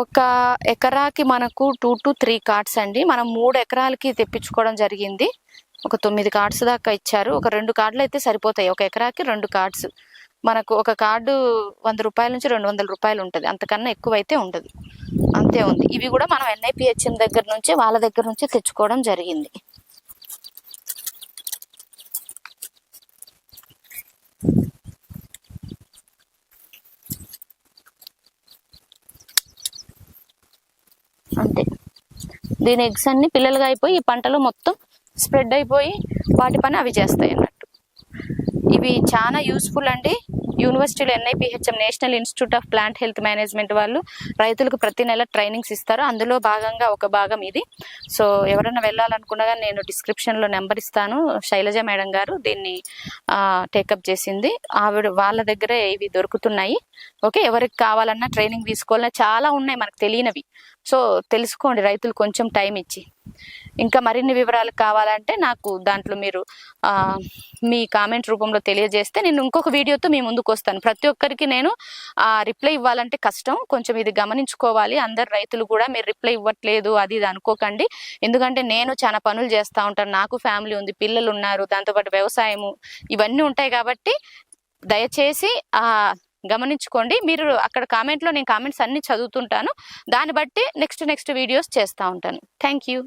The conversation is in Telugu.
ఒక ఎకరాకి మనకు టూ టు త్రీ కార్డ్స్ అండి. మనం మూడు ఎకరాలకి తెప్పించుకోవడం జరిగింది. ఒక తొమ్మిది కార్డ్స్ దాకా ఇచ్చారు. ఒక రెండు కార్డులు అయితే సరిపోతాయి. ఒక ఎకరాకి రెండు కార్డ్స్. మనకు ఒక కార్డు వంద రూపాయల నుంచి రెండు వందల రూపాయలు ఉంటుంది. అంతకన్నా ఎక్కువ అయితే ఉండదు. అంతే ఉంది. ఇవి కూడా మనం ఎన్ఐపిహెచ్ఎం దగ్గర నుంచి వాళ్ళ దగ్గర నుంచి తెచ్చుకోవడం జరిగింది. అంతే. దీని ఎగ్స్ అన్ని పిల్లలుగా అయిపోయి ఈ పంటలో మొత్తం స్ప్రెడ్ అయిపోయి వాటి పని అవి చేస్తాయి అన్నట్టు. ఇవి చాలా యూస్ఫుల్ అండి. యూనివర్సిటీలో NIPHM national institute of plant health management వాళ్ళు రైతులకు ప్రతి నెల ట్రైనింగ్స్ ఇస్తారు. అందులో భాగంగా ఒక భాగం ఇది. సో ఎవరైనా వెళ్ళాలనుకున్నా కానీ నేను డిస్క్రిప్షన్లో నెంబర్ ఇస్తాను. శైలజ మేడం గారు దీన్ని టేకప్ చేసింది. ఆవిడ వాళ్ళ దగ్గరే ఇవి దొరుకుతున్నాయి. ఓకే ఎవరికి కావాలన్నా ట్రైనింగ్ తీసుకోవాలన్నా చాలా ఉన్నాయి మనకు తెలియనివి. సో తెలుసుకోండి రైతులు కొంచెం టైం ఇచ్చి. ఇంకా మరిన్ని వివరాలు కావాలంటే నాకు దాంట్లో మీరు మీ కామెంట్ రూపంలో తెలియజేస్తే నేను ఇంకొక వీడియోతో మీ ముందుకు వస్తాను. ప్రతి ఒక్కరికి నేను ఆ రిప్లై ఇవ్వాలంటే కష్టం. కొంచెం ఇది గమనించుకోవాలి. అందరు రైతులు కూడా మీరు రిప్లై ఇవ్వట్లేదు అది ఇది అనుకోకండి. ఎందుకంటే నేను చాలా పనులు చేస్తూ ఉంటాను. నాకు ఫ్యామిలీ ఉంది పిల్లలు ఉన్నారు దాంతోపాటు వ్యవసాయము ఇవన్నీ ఉంటాయి కాబట్టి దయచేసి గమనించుకోండి. మీరు అక్కడ కామెంట్లో నేను కామెంట్స్ అన్ని చదువుతుంటాను. దాన్ని బట్టి నెక్స్ట్ నెక్స్ట్ వీడియోస్ చేస్తూ ఉంటాను. Thank you.